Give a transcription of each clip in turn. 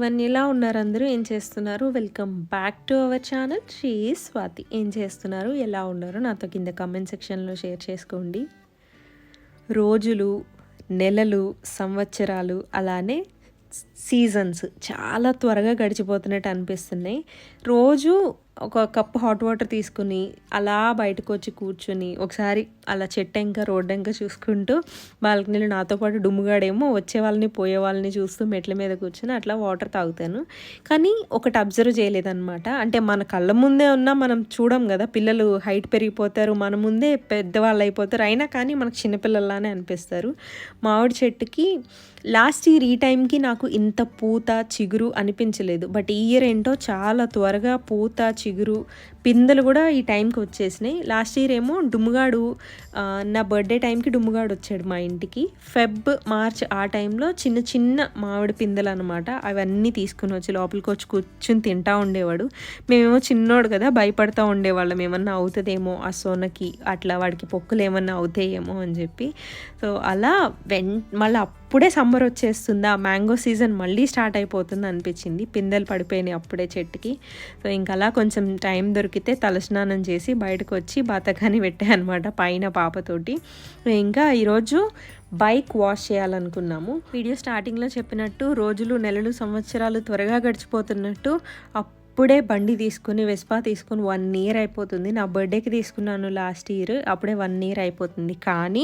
ఇవన్నీ ఎలా ఉన్నారు అందరూ? ఏం చేస్తున్నారు? Welcome back to our channel Sri Swathi ఏం చేస్తున్నారు? ఎలా ఉన్నారు? నాతో కింద కమెంట్ సెక్షన్లో షేర్ చేసుకోండి. రోజులు నెలలు సంవత్సరాలు అలానే సీజన్స్ చాలా త్వరగా గడిచిపోతున్నట్టు అనిపిస్తున్నాయి. రోజు ఒక కప్ హాట్ వాటర్ తీసుకుని అలా బయటకు వచ్చి కూర్చొని ఒకసారి అలా చెట్టెంక రోడ్డెంక చూసుకుంటూ బాల్కనీలో నాతో పాటు డుమ్ముగాడేమో వచ్చే వాళ్ళని పోయే వాళ్ళని చూస్తూ మెట్ల మీద కూర్చొని అట్లా వాటర్ తాగుతాను. కానీ ఒకటి అబ్జర్వ్ చేయలేదన్నమాట. అంటే మన కళ్ళ ముందే ఉన్నా మనం చూడం కదా పిల్లలు హైట్ పెరిగిపోతారు మన ముందే పెద్దవాళ్ళు అయిపోతారు. అయినా కానీ మనకు చిన్నపిల్లల్లానే అనిపిస్తారు. మామిడి చెట్టుకి లాస్ట్ ఇయర్ ఈ టైంకి నాకు ఇంత పూత చిగురు అనిపించలేదు. బట్ ఈ ఇయర్ ఏంటో చాలా త్వరగా పూత చిగురు చిగురు పిందెలు కూడా ఈ టైంకి వచ్చేసినాయి. లాస్ట్ ఇయర్ ఏమో డుమ్ముగాడు నా బర్త్డే టైంకి డుమ్ముగాడు వచ్చాడు మా ఇంటికి. ఫెబ్ మార్చ్ ఆ టైంలో చిన్న చిన్న మామిడి పిందెలు అనమాట అవన్నీ తీసుకుని వచ్చి లోపలికి వచ్చి కూర్చుని తింటా ఉండేవాడు. మేమేమో చిన్నోడు కదా భయపడతా ఉండేవాళ్ళం. ఏమన్నా అవుతుందేమో ఆ సోనకి అట్లా వాడికి పొక్కులు ఏమన్నా అవుతాయేమో అని చెప్పి. సో అలా వెన్ మళ్ళీ అప్పుడే సమ్మర్ వచ్చేస్తుందా? మ్యాంగో సీజన్ మళ్ళీ స్టార్ట్ అయిపోతుంది అనిపించింది. పిందెలు పడిపోయినాయి అప్పుడే చెట్టుకి. సో ఇంకలా అలా కొంచెం టైం దొరికితే తలస్నానం చేసి బయటకు వచ్చి బతకాని పెట్టాయి అనమాట పైన పాపతోటి. ఇంకా ఈరోజు బైక్ వాష్ చేయాలనుకున్నాము. వీడియో స్టార్టింగ్లో చెప్పినట్టు రోజులు నెలలు సంవత్సరాలు త్వరగా గడిచిపోతున్నట్టు అప్పుడే బండి తీసుకుని వెస్పా తీసుకుని వన్ ఇయర్ అయిపోతుంది. నా బర్త్డేకి తీసుకున్నాను లాస్ట్ ఇయర్ అప్పుడే వన్ ఇయర్ అయిపోతుంది. కానీ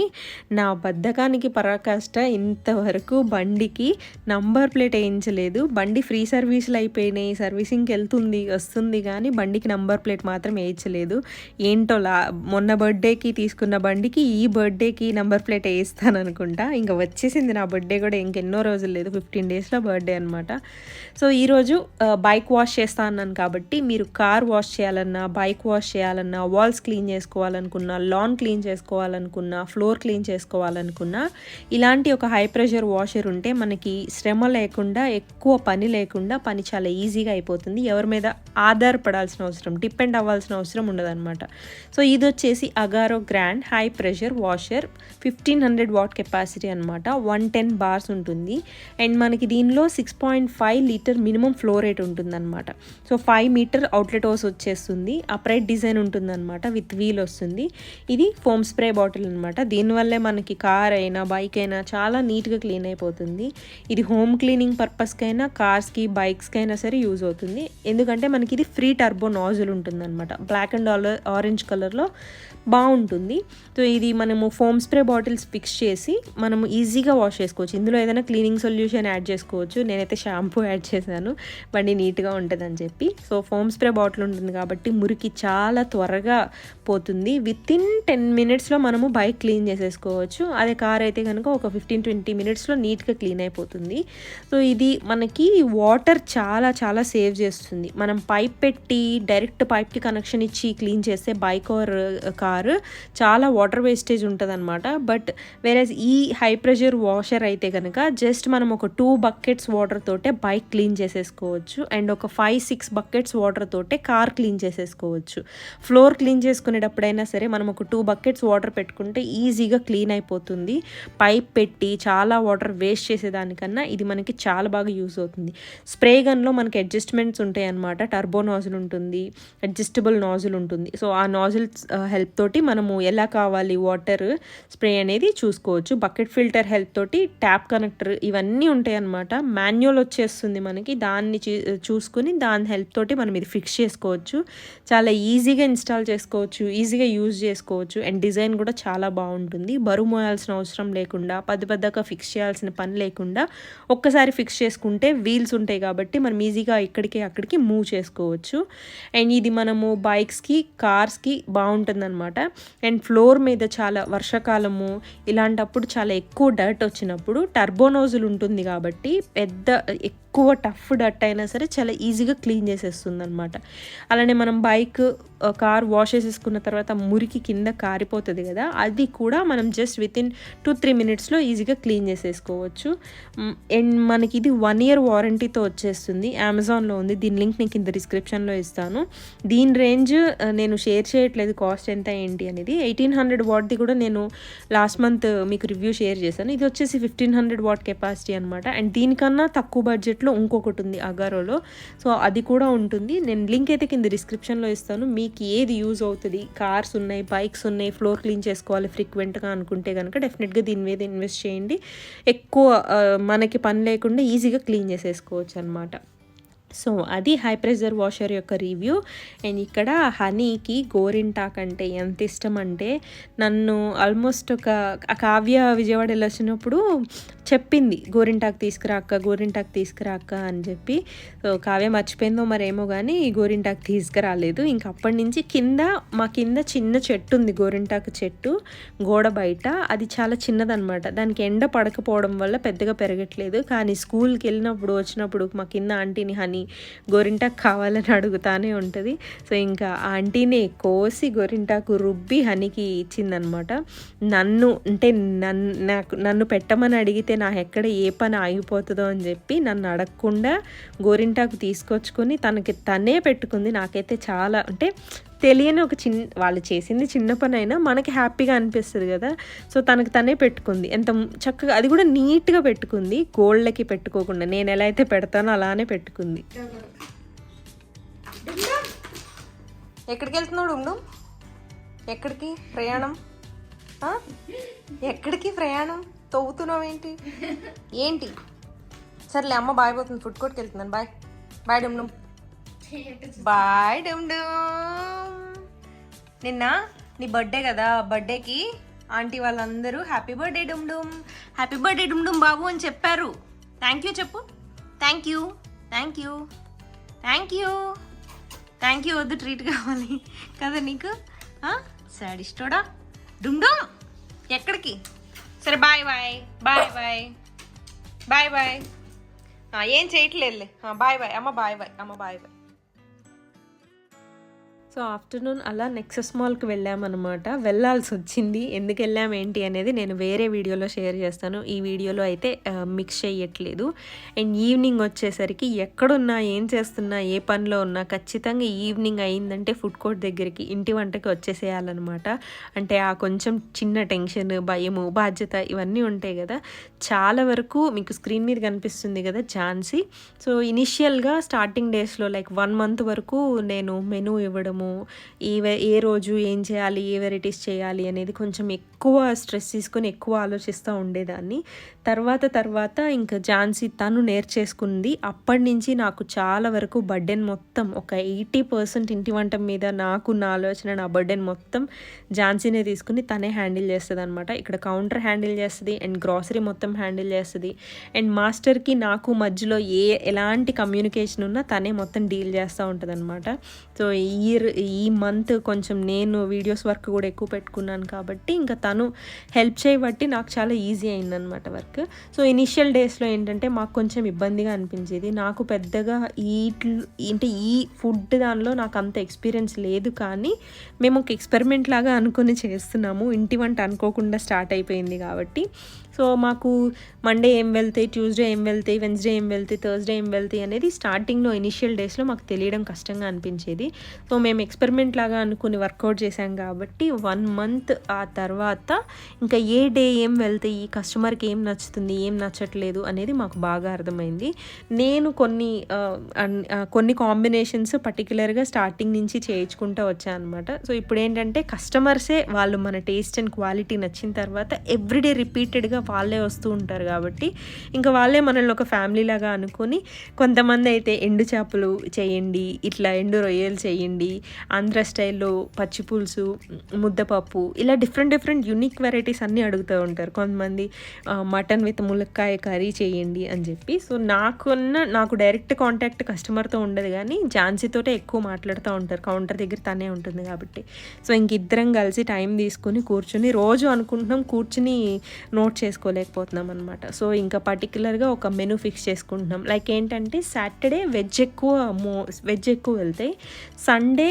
నా బద్ధకానికి పరాకాష్ట ఇంతవరకు బండికి నంబర్ ప్లేట్ వేయించలేదు. బండి ఫ్రీ సర్వీసులు అయిపోయినాయి. సర్వీసింగ్కి వెళ్తుంది వస్తుంది కానీ బండికి నంబర్ ప్లేట్ మాత్రం వేయించలేదు. ఏంటో లా మొన్న బర్త్డేకి తీసుకున్న బండికి ఈ బర్త్డేకి నంబర్ ప్లేట్ వేయిస్తాను అనుకుంటా ఇంకా వచ్చేసింది నా బర్త్డే కూడా ఇంకెన్నో రోజులు లేదు. ఫిఫ్టీన్ డేస్లో బర్త్డే అనమాట సో ఈరోజు బైక్ వాష్ చేస్తాను అన్నాను కాబట్టి మీరు కార్ వాష్ చేయాలన్నా బైక్ వాష్ చేయాలన్నా వాల్స్ క్లీన్ చేసుకోవాలనుకున్నా లాన్ క్లీన్ చేసుకోవాలనుకున్నా ఫ్లోర్ క్లీన్ చేసుకోవాలనుకున్నా ఇలాంటి ఒక హై ప్రెషర్ వాషర్ ఉంటే మనకి శ్రమ లేకుండా ఎక్కువ పని లేకుండా పని చాలా ఈజీగా అయిపోతుంది. ఎవరి మీద ఆధారపడాల్సిన అవసరం డిపెండ్ అవ్వాల్సిన అవసరం ఉండదన్నమాట. సో ఇది వచ్చేసి Agaro grand high pressure washer fifteen hundred watt capacity అనమాట వన్ టెన్ బార్స్ ఉంటుంది. అండ్ మనకి దీనిలో six point five litre minimum flow rate ఉంటుందన్నమాట. So five metre outlet hose వచ్చేస్తుంది. అప్రైట్ డిజైన్ ఉంటుందన్నమాట విత్ వీల్ వస్తుంది. ఇది ఫోమ్ స్ప్రే బాటిల్ అనమాట దీనివల్లే మనకి కార్ అయినా బైక్ అయినా చాలా నీట్గా క్లీన్ అయిపోతుంది. ఇది హోమ్ క్లీనింగ్ పర్పస్కైనా కార్స్కి బైక్స్కి అయినా సరే యూజ్ అవుతుంది. ఎందుకంటే మనకి ఇది ఫ్రీ టర్బో నాజుల్ ఉంటుందన్నమాట. బ్లాక్ అండ్ ఆరెంజ్ కలర్లో బాగుంటుంది. సో ఇది మనము ఫోమ్ స్ప్రే బాటిల్స్ ఫిక్స్ చేసి మనము ఈజీగా వాష్ చేసుకోవచ్చు. ఇందులో ఏదైనా క్లీనింగ్ సొల్యూషన్ యాడ్ చేసుకోవచ్చు. నేనైతే షాంపూ యాడ్ చేశాను. బండి నీట్గా ఉంటుందని చెప్పి. సో ఫోమ్ స్ప్రే బాటిల్ ఉంటుంది కాబట్టి మురికి చాలా త్వరగా పోతుంది. విత్ ఇన్ టెన్ మినిట్స్లో మనము బైక్ క్లీన్ చేసేసుకోవచ్చు. అదే కార్ అయితే కనుక ఒక ఫిఫ్టీన్ ట్వంటీ మినిట్స్లో నీట్గా క్లీన్ అయిపోతుంది. సో ఇది మనకి వాటర్ చాలా చాలా సేవ్ చేస్తుంది. మనం పైప్ పెట్టి డైరెక్ట్ పైప్కి కనెక్షన్ ఇచ్చి క్లీన్ చేస్తే బైక్ ఆర్ కార్ చాలా వాటర్ వేస్టేజ్ ఉంటుంది అనమాట బట్ వేరే ఈ హై ప్రెషర్ వాషర్ అయితే కనుక జస్ట్ మనం ఒక టూ బకెట్స్ వాటర్ తోటే బైక్ క్లీన్ చేసేసుకోవచ్చు. అండ్ ఒక ఫైవ్ సిక్స్ బకెట్స్ వాటర్ తోటే కార్ క్లీన్ చేసేసుకోవచ్చు. ఫ్లోర్ క్లీన్ చేసుకునేటప్పుడైనా సరే మనం ఒక టూ బకెట్స్ వాటర్ పెట్టుకుంటే ఈజీగా క్లీన్ అయిపోతుంది. పైప్ పెట్టి చాలా వాటర్ వేస్ట్ చేసేదానికన్నా ఇది మనకి చాలా బాగా యూస్ అవుతుంది. స్ప్రే గన్లో మనకి అడ్జస్ట్మెంట్స్ ఉంటాయి అనమాట టర్బో నాజిల్ ఉంటుంది అడ్జస్టబుల్ నాజిల్ ఉంటుంది. సో ఆ నాజిల్ హెల్ప్తో uh, తోటి మనము ఎలా కావాలి వాటర్ స్ప్రే అనేది చూసుకోవచ్చు. బకెట్ ఫిల్టర్ హెల్ప్ తోటి ట్యాప్ కనెక్టర్ ఇవన్నీ ఉంటాయి అన్నమాట మాన్యువల్ వచ్చేస్తుంది మనకి. దాన్ని చూ- చూసుకుని దాని హెల్ప్ తోటి మనం ఇది ఫిక్స్ చేసుకోవచ్చు. చాలా ఈజీగా ఇన్స్టాల్ చేసుకోవచ్చు. ఈజీగా యూజ్ చేసుకోవచ్చు. అండ్ డిజైన్ కూడా చాలా బాగుంటుంది. బరువు మోయాల్సిన అవసరం లేకుండా పెద్ద పెద్దగా ఫిక్స్ చేయాల్సిన పని లేకుండా ఒక్కసారి ఫిక్స్ చేసుకుంటే వీల్స్ ఉంటాయి కాబట్టి మనం ఈజీగా ఇక్కడికి అక్కడికి మూవ్ చేసుకోవచ్చు. అండ్ ఇది మనము బైక్స్కి కార్స్కి బాగుంటుందన్నమాట. అండ్ ఫ్లోర్ మీద చాలా వర్షాకాలము ఇలాంటప్పుడు చాలా ఎక్కువ డర్ట్ వచ్చినప్పుడు టర్బోనోజులు ఉంటుంది కాబట్టి పెద్ద ఎక్కువ టఫ్ డర్ట్ అయినా సరే చాలా ఈజీగా క్లీన్ చేసేస్తుంది అనమాట అలానే మనం బైక్ కార్ వాష్ చేసేసుకున్న తర్వాత మురికి కింద కారిపోతుంది కదా అది కూడా మనం just with in two three మినిట్స్లో ఈజీగా క్లీన్ చేసేసుకోవచ్చు. అండ్ మనకి ఇది వన్ ఇయర్ వారంటీతో వచ్చేస్తుంది. అమెజాన్లో ఉంది. దీని లింక్ నేను కింద డిస్క్రిప్షన్లో ఇస్తాను. దీని రేంజ్ నేను షేర్ చేయట్లేదు కాస్ట్ ఎంత ఏంటి అనేది. ఎయిటీన్ హండ్రెడ్ వాట్ది కూడా నేను లాస్ట్ మంత్ మీకు రివ్యూ షేర్ చేశాను. ఇది వచ్చేసి ఫిఫ్టీన్ హండ్రెడ్ వాట్ కెపాసిటీ అనమాట అండ్ దీనికన్నా తక్కువ బడ్జెట్లో ఇంకొకటి ఉంది అగారోలో సో అది కూడా ఉంటుంది. నేను లింక్ అయితే కింద డిస్క్రిప్షన్లో ఇస్తాను. మీకు ఏది యూజ్ అవుతుంది? కార్స్ ఉన్నాయి బైక్స్ ఉన్నాయి ఫ్లోర్ క్లీన్ చేసుకోవాలి ఫ్రీక్వెంట్గా అనుకుంటే కనుక డెఫినెట్గా దీని మీద ఇన్వెస్ట్ చేయండి. ఎక్కువ మనకి పని లేకుండా ఈజీగా క్లీన్ చేసేసుకోవచ్చు అనమాట సో అది హై ప్రెజర్ వాషర్ యొక్క రివ్యూ. అండ్ ఇక్కడ హనీకి గోరింటాక్ అంటే ఎంత ఇష్టం అంటే నన్ను ఆల్మోస్ట్ ఒక కావ్య విజయవాడ వెళ్ళొచ్చినప్పుడు చెప్పింది గోరింటాకు తీసుకురా అక్క గోరింటాక్ తీసుకురా అక్క అని చెప్పి. సో కావ్య మర్చిపోయిందో మరేమో కానీ గోరింటాకు తీసుకురాలేదు. ఇంకా అప్పటి నుంచి కింద మా కింద చిన్న చెట్టు ఉంది గోరింటాకు చెట్టు గోడ బయట. అది చాలా చిన్నదనమాట దానికి ఎండ పడకపోవడం వల్ల పెద్దగా పెరగట్లేదు. కానీ స్కూల్కి వెళ్ళినప్పుడు వచ్చినప్పుడు మా కింద ఆంటీని హనీ గోరింటాకు కావాలని అడుగుతానే ఉంటుంది. సో ఇంకా ఆంటీనే ఆంటీని కోసి గోరింటాకు రుబ్బి హనీకి ఇచ్చిందనమాట. నన్ను అంటే నన్ను నాకు నన్ను పెట్టమని అడిగితే నా ఎక్కడ ఏ పని ఆగిపోతుందో అని చెప్పి నన్ను అడగకుండా గోరింటాకు తీసుకొచ్చుకొని తనకి తనే పెట్టుకుంది. నాకైతే చాలా అంటే తెలియని ఒక చిన్న వాళ్ళు చేసింది చిన్న పని అయినా మనకి హ్యాపీగా అనిపిస్తుంది కదా. సో తనకి తనే పెట్టుకుంది. ఎంత చక్కగా అది కూడా నీట్గా పెట్టుకుంది. గోల్డ్లకి పెట్టుకోకుండా నేను ఎలా అయితే పెడతానో అలానే పెట్టుకుంది. ఎక్కడికి వెళ్తున్నాడు ఉండు. ఎక్కడికి? ప్రయాణం? ఎక్కడికి ప్రయాణం? తవ్వుతున్నావు ఏంటి? ఏంటి సర్లే అమ్మ బాయ్ పోతుంది. ఫుడ్ కోర్ట్కి వెళ్తున్నాను బాయ్ బాయ్ డుమ్. బాయ్ డుమ్ డుమ్. నిన్న నీ బర్త్డే కదా బర్త్డేకి ఆంటీ వాళ్ళందరూ హ్యాపీ బర్త్డే డుమ్ డుమ్. హ్యాపీ బర్త్డే డుమ్ డుమ్ బాబు అని చెప్పారు. థ్యాంక్ యూ చెప్పు. Thank you thank you thank you thank you వద్దు ట్రీట్ కావాలి. కదా నీకు? సాడిస్టోడా డుమ్ డుమ్. ఎక్కడికి? సరే bye bye bye bye bye bye ఏం చేయట్లేదులే. బాయ్ బాయ్ అమ్మ బాయ్ బాయ్ అమ్మ బాయ్ బాయ్ సో ఆఫ్టర్నూన్ అలా నెక్సస్ మాల్కి వెళ్ళామన్నమాట. వెళ్ళాల్సి వచ్చింది ఎందుకు వెళ్ళాం ఏంటి అనేది నేను వేరే వీడియోలో షేర్ చేస్తాను. ఈ వీడియోలో అయితే మిక్స్ చేయట్లేదు అండ్ ఈవినింగ్ వచ్చేసరికి ఎక్కడున్నా ఏం చేస్తున్నా ఏ పనిలో ఉన్నా ఖచ్చితంగా ఈవినింగ్ అయిందంటే ఫుడ్ కోర్ట్ దగ్గరికి ఇంటి వంటకి వచ్చేసేయాలన్నమాట. అంటే ఆ కొంచెం చిన్న టెన్షన్ భయము బాధ్యత ఇవన్నీ ఉంటాయి కదా. చాలా వరకు మీకు స్క్రీన్ మీద కనిపిస్తుంది కదా ఝాన్సీ. సో ఇనిషియల్గా స్టార్టింగ్ డేస్లో లైక్ వన్ మంత్ వరకు నేను మెనూ ఇవ్వడము ఏ ఏ రోజు ఏం చేయాలి ఏ వెరైటీస్ చేయాలి అనేది కొంచెం ఎక్కువ స్ట్రెస్ తీసుకొని ఎక్కువ ఆలోచిస్తూ ఉండేదాన్ని. తర్వాత తర్వాత ఇంకా ఝాన్సీ తను నేర్చేసుకుంది. అప్పటి నుంచి నాకు చాలా వరకు బర్డెన్ మొత్తం ఒక ఎయిటీ పర్సెంట్ ఇంటి వంట మీద నాకు నా ఆలోచన నా బర్డెన్ మొత్తం ఝాన్సీనే తీసుకుని తనే హ్యాండిల్ చేస్తుంది అనమాట ఇక్కడ కౌంటర్ హ్యాండిల్ చేస్తుంది అండ్ గ్రాసరీ మొత్తం హ్యాండిల్ చేస్తుంది. అండ్ మాస్టర్కి నాకు మధ్యలో ఏ ఎలాంటి కమ్యూనికేషన్ ఉన్నా తనే మొత్తం డీల్ చేస్తూ ఉంటుంది అనమాట సో ఈ ఈ మంత్ కొంచెం నేను వీడియోస్ వర్క్ కూడా ఎక్కువ పెట్టుకున్నాను కాబట్టి ఇంకా తను హెల్ప్ చేయబట్టి నాకు చాలా ఈజీ అయిందనమాట వర్క్ సో ఇనిషియల్ డేస్లో ఏంటంటే మాకు కొంచెం ఇబ్బందిగా అనిపించేది. నాకు పెద్దగా ఈ అంటే ఈ ఫుడ్ దానిలో నాకు అంత ఎక్స్పీరియన్స్ లేదు కానీ మేము ఒక ఎక్స్పెరిమెంట్ లాగా అనుకుని చేస్తున్నాము. ఇంటి వంట అనుకోకుండా స్టార్ట్ అయిపోయింది కాబట్టి. సో మాకు మండే ఏం వెళ్తాయి ట్యూస్డే ఏం వెళ్తాయి వెన్స్డే ఏం వెళ్తాయి థర్స్డే ఏం వెళ్తాయి అనేది స్టార్టింగ్లో ఇనిషియల్ డేస్లో మాకు తెలియడం కష్టంగా అనిపించేది. సో మేము ఎక్స్పెరిమెంట్ లాగా అనుకుని వర్కౌట్ చేశాం కాబట్టి వన్ మంత్ ఆ తర్వాత ఇంకా ఏ డే ఏం వెళ్తాయి ఈ కస్టమర్కి ఏం నచ్చుతుంది ఏం నచ్చట్లేదు అనేది మాకు బాగా అర్థమైంది. నేను కొన్ని అన్- కొన్ని కాంబినేషన్స్ పర్టికులర్గా స్టార్టింగ్ నుంచి చేయించుకుంటూ వచ్చాను అనమాట సో ఇప్పుడు ఏంటంటే కస్టమర్సే వాళ్ళు మన టేస్ట్ అండ్ క్వాలిటీ నచ్చిన తర్వాత ఎవ్రీడే రిపీటెడ్గా వాళ్ళే వస్తూ ఉంటారు కాబట్టి ఇంకా వాళ్ళే మనల్ని ఒక ఫ్యామిలీ లాగా అనుకొని కొంతమంది అయితే ఎండు చేపలు చేయండి ఇట్లా ఎండు రొయ్యలు చేయండి ఆంధ్ర స్టైల్లో పచ్చి పులుసు ముద్దపప్పు ఇలా డిఫరెంట్ డిఫరెంట్ యూనిక్ వెరైటీస్ అన్నీ అడుగుతూ ఉంటారు. కొంతమంది మటన్ విత్ ములక్కాయ కర్రీ చేయండి అని చెప్పి. సో నాకున్న నాకు డైరెక్ట్ కాంటాక్ట్ కస్టమర్తో ఉండదు కానీ ఝాన్సీతోటే ఎక్కువ మాట్లాడుతూ ఉంటారు. కౌంటర్ దగ్గర తనే ఉంటుంది కాబట్టి. సో ఇంక ఇద్దరం కలిసి టైం తీసుకుని కూర్చుని రోజు అనుకుంటున్నాం కూర్చుని నోట్ చేసుకుంటాం చేసుకోలేకపోతున్నాం అనమాట సో ఇంకా పర్టికులర్గా ఒక మెనూ ఫిక్స్ చేసుకుంటున్నాం. లైక్ ఏంటంటే సాటర్డే వెజ్ ఎక్కువ మో వెజ్ ఎక్కువ వెళ్తాయి. సండే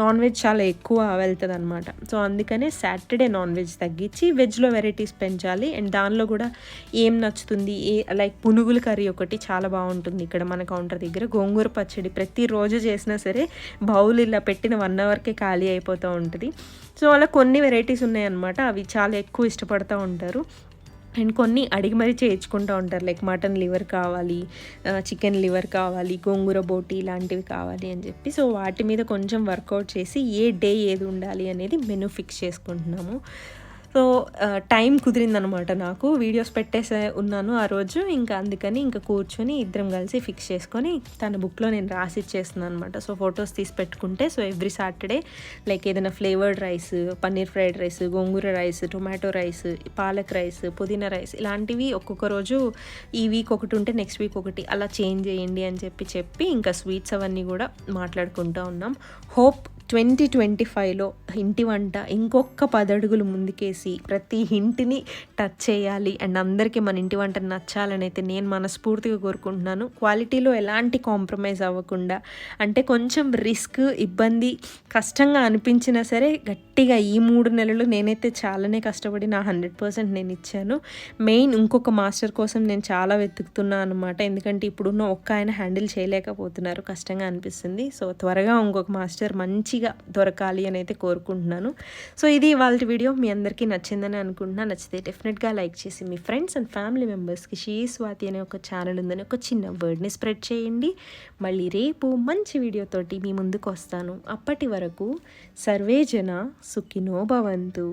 నాన్ వెజ్ చాలా ఎక్కువ వెళ్తుంది అనమాట సో అందుకనే సాటర్డే నాన్ వెజ్ తగ్గించి వెజ్లో వెరైటీస్ పెంచాలి. అండ్ దానిలో కూడా ఏం నచ్చుతుంది? ఏ లైక్ పునుగుల కర్రీ ఒకటి చాలా బాగుంటుంది ఇక్కడ మన కౌంటర్ దగ్గర. గోంగూర పచ్చడి ప్రతిరోజు చేసినా సరే బౌల్ ఇలా పెట్టిన వన్ అవర్కే ఖాళీ అయిపోతూ ఉంటుంది. సో అలా కొన్ని వెరైటీస్ ఉన్నాయన్నమాట. అవి చాలా ఎక్కువ ఇష్టపడుతూ ఉంటారు. అండ్ కొన్ని అడిగి మరీ చేయించుకుంటూ ఉంటారు. లైక్ మటన్ లివర్ కావాలి చికెన్ లివర్ కావాలి గోంగూర బోటి ఇలాంటివి కావాలి అని చెప్పి. సో వాటి మీద కొంచెం వర్కౌట్ చేసి ఏ డే ఏది ఉండాలి అనేది మెనూ ఫిక్స్ చేసుకుంటున్నాము. సో టైం కుదిరిందనమాట నాకు. వీడియోస్ పెట్టేసే ఉన్నాను ఆ రోజు. ఇంకా అందుకని ఇంకా కూర్చొని ఇద్దరం కలిసి ఫిక్స్ చేసుకొని తన బుక్లో నేను రాసి ఇచ్చేస్తున్నాను అనమాట సో ఫొటోస్ తీసి పెట్టుకుంటే సో ఎవ్రీ సాటర్డే లైక్ ఏదైనా flavoured rice paneer fried rice gongura rice tomato rice palak rice pudina rice ఇలాంటివి ఒక్కొక్క రోజు ఈ వీక్ ఒకటి ఉంటే నెక్స్ట్ వీక్ ఒకటి అలా చేంజ్ చేయండి అని చెప్పి చెప్పి ఇంకా స్వీట్స్ అవన్నీ కూడా మాట్లాడుకుంటూ ఉన్నాం. హోప్ ట్వంటీ ట్వంటీ ఫైవ్లో ఇంటి వంట ఇంకొక పదడుగులు ముందుకేసి ప్రతి ఇంటిని టచ్ చేయాలి. అండ్ అందరికీ మన ఇంటి వంట నచ్చాలని అయితే నేను మనస్ఫూర్తిగా కోరుకుంటున్నాను. క్వాలిటీలో ఎలాంటి కాంప్రమైజ్ అవ్వకుండా అంటే కొంచెం రిస్క్ ఇబ్బంది కష్టంగా అనిపించినా సరే గట్టిగా ఈ మూడు నెలలు నేనైతే చాలానే కష్టపడి నా హండ్రెడ్ పర్సెంట్ నేను ఇచ్చాను. మెయిన్ ఇంకొక మాస్టర్ కోసం నేను చాలా వెతుకుతున్నాను అనమాట ఎందుకంటే ఇప్పుడున్న ఒక్క ఆయన హ్యాండిల్ చేయలేకపోతున్నారు. కష్టంగా అనిపిస్తుంది. సో త్వరగా ఇంకొక మాస్టర్ మంచి మంచిగా దొరకాలి అని అయితే కోరుకుంటున్నాను. సో ఇది వాళ్ళ వీడియో. మీ అందరికీ నచ్చిందని అనుకుంటున్నా. నచ్చితే డెఫినెట్గా లైక్ చేసి మీ ఫ్రెండ్స్ అండ్ ఫ్యామిలీ మెంబర్స్కి షీ స్వాతి అనే ఒక ఛానల్ ఉందని ఒక చిన్న వర్డ్ని స్ప్రెడ్ చేయండి. మళ్ళీ రేపు మంచి వీడియోతోటి మీ ముందుకు వస్తాను. అప్పటి వరకు సర్వే జన సుఖినో భవంతు.